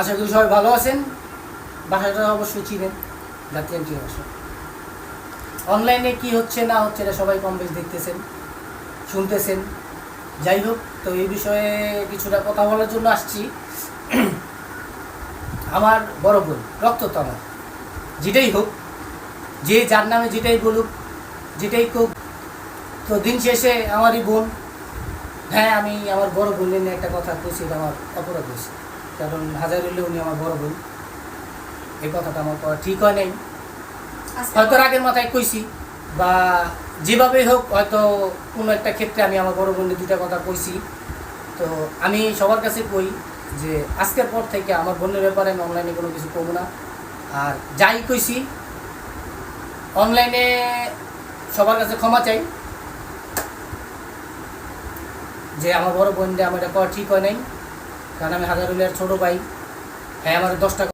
আশা করি সবাই ভালো আছেন। বাসাটা অবশ্যই চিনেন, জাতীয় বাসা অনলাইনে কি হচ্ছে না হচ্ছে এটা সবাই কম বেশ দেখতেছেন, শুনতেছেন। যাই হোক, তো এই বিষয়ে কিছুটা কথা বলার জন্য আসছি। আমার বড় বোন রক্ত তো আমার যেটাই হোক, যে যার নামে যেটাই বলুক, যেটাই হোক তো দিন শেষে আমারই বোন। হ্যাঁ আমি আমার বড় বোনের নিয়ে একটা কথা কইছি, এটা আমার অপরাধ হয়েছে। কারণ হাজার হলে উনি আমার বড় বোন। এই কথাটা আমার করা ঠিক হয় নাই। হয়তো রাগের মাথায় কইছি বা যেভাবেই হোক হয়তো কোনো একটা ক্ষেত্রে আমি আমার বড় বোনের দুটা কথা কইছি। তো আমি সবার কাছে কই যে আজকের পর থেকে আমার বোনের ব্যাপারে আমি অনলাইনে কোনো কিছু করব না। আর যাই কইছি অনলাইনে সবার কাছে ক্ষমা চাই। যে আমার বড় বোন আমার এটা করা ঠিক হয় নাই। কারণ আমি হাজার হলে ছোটো ভাই। হ্যাঁ আমার দশ টাকা